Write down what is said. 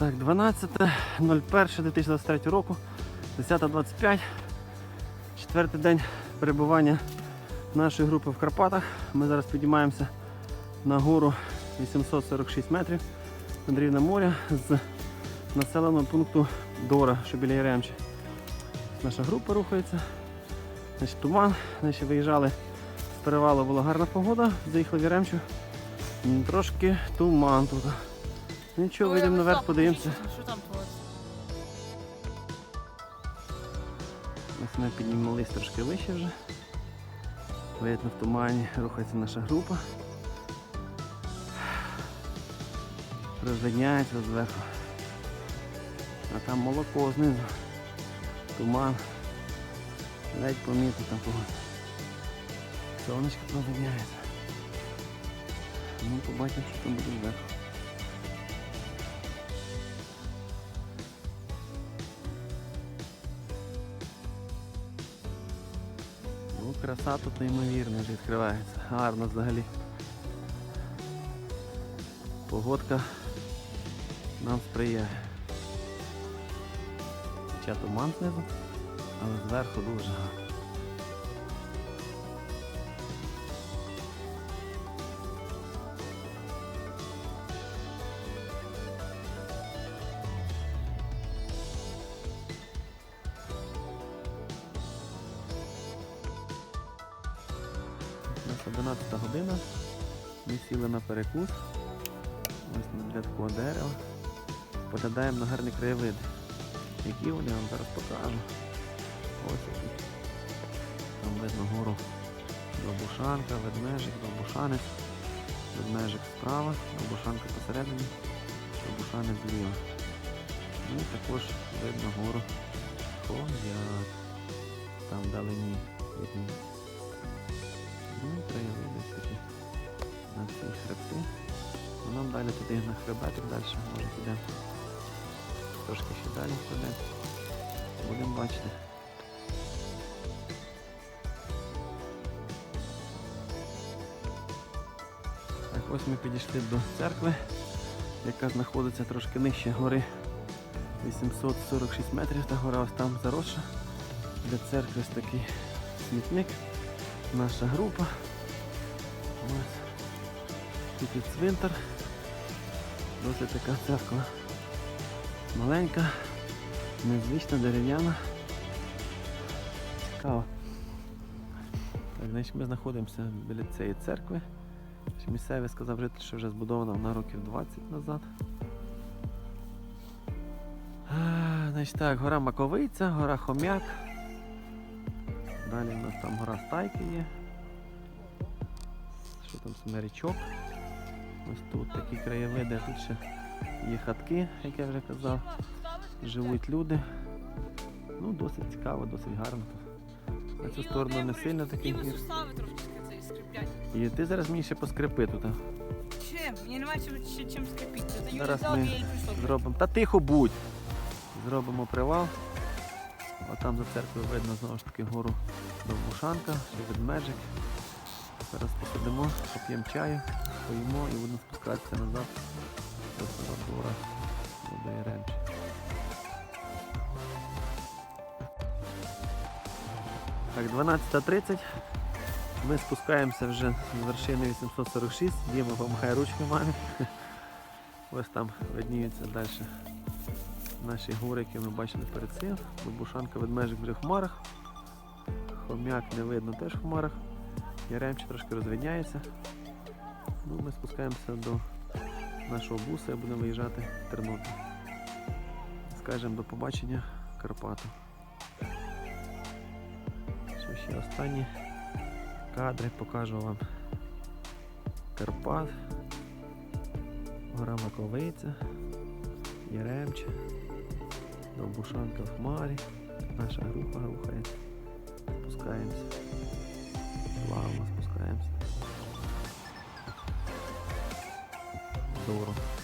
Так, 12.01.2023 року, 10.25. Четвертий день перебування нашої групи в Карпатах. Ми зараз підіймаємося на гору 846 метрів над рівнем моря з населеного пункту Дора, що біля Яремчі. Наша група рухається. Значить, туман. Значить, виїжджали з перевалу, була гарна погода, заїхали в Яремчу. Трошки туман тут. Нічого, вийдемо наверх, подивимося. Що там твориться? Ось ми піднімались трошки вище вже. Видно в тумані рухається наша група. Розвидняється зверху. А там молоко знизу. Туман. Ледь помітно там погода. Сонечко розвидняється. Ну, побачимо, що там буде зверху. Ну, краса тут неймовірна вже відкривається. Гарно взагалі. Погодка нам сприяє. Хоча туман знизу, але зверху дуже гарно. Нас 11 година. Ми сіли на перекус. Ось для такого дерева. Поглядаємо на гарні краєвиди. Які вони вам зараз покажу. Ось які. Там видно гору Довбушанка, ведмежик, Довбушанець. Ведмежик справа, Довбушанка посередині, Довбушанець зліва. І також видно гору Хом'як. Там вдалині видні. Далі туди на хребетик далі, може підемо. Трошки ще далі підемо. Будемо бачити. Так, ось ми підійшли до церкви, яка знаходиться трошки нижче гори 846 метрів, та гора ось там заросша. Для церкви ось такий смітник наша група. Ось. Тут цвинтар. Досить така церква. Маленька, незвична, дерев'яна. Цікаво. Значить, ми знаходимося біля цієї церкви. Місцевий сказав житель, що вже збудована вона років 20 назад. Значить так, гора Маковиця, гора Хом'як. Далі у нас там гора Стайки є. Що там смирячок? Ось тут такі краєвиди, тут ще є хатки, як я вже казав. Живуть люди. Ну, досить цікаво, досить гарно. На цю сторону не сильно такий гір. І ти зараз мені ще поскрипи тут. а. Чим? Мені немає чим, чим, чим скріпити. Це Юрій Зараз взяв ми я. Зробимо. Та тихо будь. Зробимо привал. А там за церквою видно знову ж таки гору Довбушанка, ще ведмежик. Зараз посидимо, поп'ємо чаю, поїмо і будемо спускатися назад до Сарадора, до Яремчі. Так, 12.30. Ми спускаємося вже з вершини 846. Діма помахає ручки мамі. Ось там видніються далі наші гори, які ми бачили перед цим. Бабушанка ведмежик вже в хмарах. Хом'як не видно теж в хмарах. Яремче трошки розвидняється. Ну, ми спускаємося до нашого буса і будемо виїжджати в Тернопіль. Скажемо до побачення Карпату. Що ще останні кадри покажу вам Карпат. Гора Маковиця, Яремче, Довбушанка в хмарі, наша група рухається, спускаємося, Здорово, Яремче.